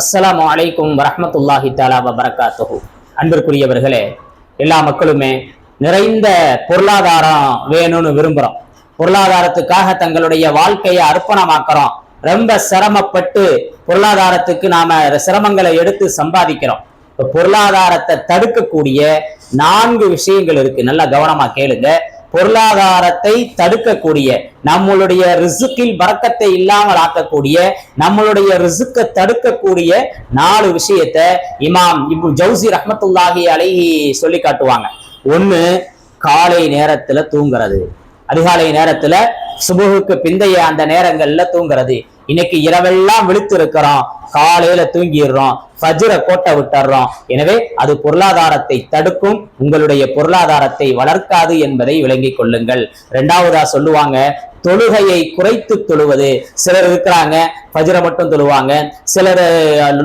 அஸ்லாம் வலைக்கும் வரமத்துல்லாஹி தாலா வபரகாத்துஹு. அன்பிற்குரியவர்களே எல்லா மக்களுமே நிறைந்த பொருளாதாரம் வேணும்னு விரும்புறோம். பொருளாதாரத்துக்காக தங்களுடைய வாழ்க்கையை அர்ப்பணமாக்குறோம். ரொம்ப சிரமப்பட்டு பொருளாதாரத்துக்கு நாம சிரமங்களை எடுத்து சம்பாதிக்கிறோம். பொருளாதாரத்தை தடுக்கக்கூடிய நான்கு விஷயங்கள் இருக்கு. நல்லா கவனமா கேளுங்க. பொருளாதாரத்தை தடுக்கக்கூடிய நம்மளுடைய ரிசுக்கில் பறக்கத்தை இல்லாமல் ஆக்கக்கூடிய நம்மளுடைய ரிசுக்கை தடுக்கக்கூடிய நாலு விஷயத்த இமாம் இபு ஜவுசி ரஹமத்துல்லாஹி அழகி சொல்லி காட்டுவாங்க. ஒண்ணு காலை நேரத்துல தூங்குறது. அதிகாலை நேரத்துல சுபுகுக்கு பிந்தைய அந்த நேரங்கள்ல தூங்குறது. இன்னைக்கு இரவெல்லாம் விழித்து இருக்கிறோம் காலையில தூங்கிடுறோம். ஃபஜ்ர கோட்டை விட்டுறோம் எனவே அது பொருளாதாரத்தை தடுக்கும். உங்களுடைய பொருளாதாரத்தை வளர்க்காது என்பதை விளங்கிக் கொள்ளுங்கள். ரெண்டாவதா சொல்லுவாங்க தொழுகையை குறைத்து தொழுவது. சிலர் இருக்கிறாங்க ஃபஜரை மட்டும் தொழுவாங்க. சிலர்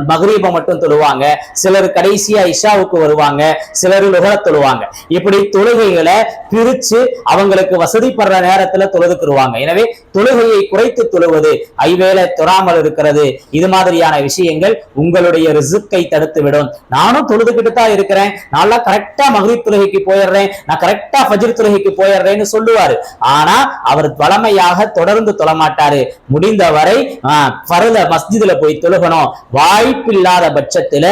மகரீபை மட்டும் தொழுவாங்க. சிலர் கடைசியா இஷாவுக்கு வருவாங்க. சிலர் லுகர தொழுவாங்க. இப்படி தொழுகைகளை பிரிச்சு அவங்களுக்கு வசதிப்படுற நேரத்துல தொழுதுக்குருவாங்க எனவே தொழுகையை குறைத்து தொழுவது ஐவேளை தொறாமல் இருக்கிறது. இது மாதிரியான விஷயங்கள் உங்களுடைய ரிசுக்கை தடுத்து விடும் நானும் தொழுதுகிட்டு தான் இருக்கிறேன். நல்லா கரெக்டா மகரீப் தொழுகைக்கு போயிடுறேன். நான் கரெக்டா ஃபஜ்ர் தொழுகைக்கு போயிடுறேன்னு சொல்லுவாரு. ஆனா அவர் வளமையாக தொடர்ந்து தொழமாட்டாரு. முடிந்தவரை ஆஹ், பரத மஸ்ஜிதுல போய் தொழுகணும். வாய்ப்பில்லாத பட்சத்துல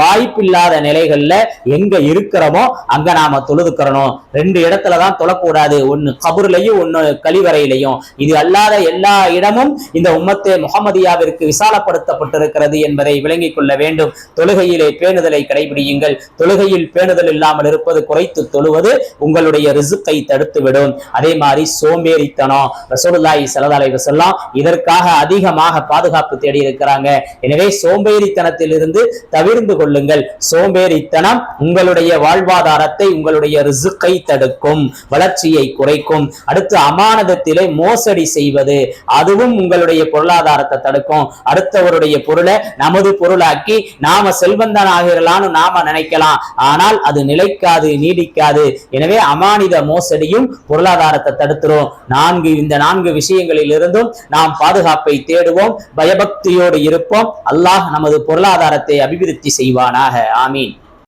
வாய்ப்பில்லாத நிலைகள்ல எங்க இருக்கிறோமோ அங்க நாம தொழுதுக்கிறணும். ரெண்டு இடத்துல தான் தொழக்கூடாது. ஒன்னு கபூர்லயும் ஒன்னு கழிவறையிலையும். இது அல்லாத எல்லா இடமும் இந்த உம்மத்தே முகமதியாவிற்கு விசாலப்படுத்தப்பட்டிருக்கிறது என்பதை விளங்கிக் கொள்ள வேண்டும். தொழுகையிலே பேணுதலை கடைபிடியுங்கள். தொழுகையில் பேணுதல் இல்லாமல் இருப்பது குறைத்து தொழுவது உங்களுடைய ரிசுக்கை தடுத்துவிடும். அதே மாதிரி சோம்பேறித்தனம். ரசோலுல்லாய் ஸல்லல்லாஹு அலைஹி இதற்காக அதிகமாக பாதுகாப்பு தேடி இருக்கிறாங்க. எனவே சோம்பேறித்தனத்திலிருந்து தவிர்ந்து கொள்ளுங்கள். சோம்பேறித்தனம் உங்களுடைய வாழ்வாதாரத்தை உங்களுடைய ரிசுக்கை தடுக்கும் வளர்ச்சியை குறைக்கும். அடுத்து அமானதத்திலே மோசடி செய்வது அதுவும் உங்களுடைய பொருளாதாரத்தை தடுக்கும். அடுத்தவருடைய பொருளை நமது பொருளாக்கி நாம செல்வந்தன் ஆகிறலாம்னு நாம நினைக்கலாம். ஆனால் அது நிலைக்காது நீடிக்காது. எனவே அமானித மோசடியும் பொருளாதாரத்தை தடுத்துரும். நான்கு இந்த நான்கு விஷயங்களில் இருந்தும் நாம் பாதுகாப்பை தேடுவோம். பயபக்தியோடு இருப்போம். அல்லாஹ் நமது பொருளாதாரத்தை அபிவிருத்தி செய்வானாக. ஆமீன்.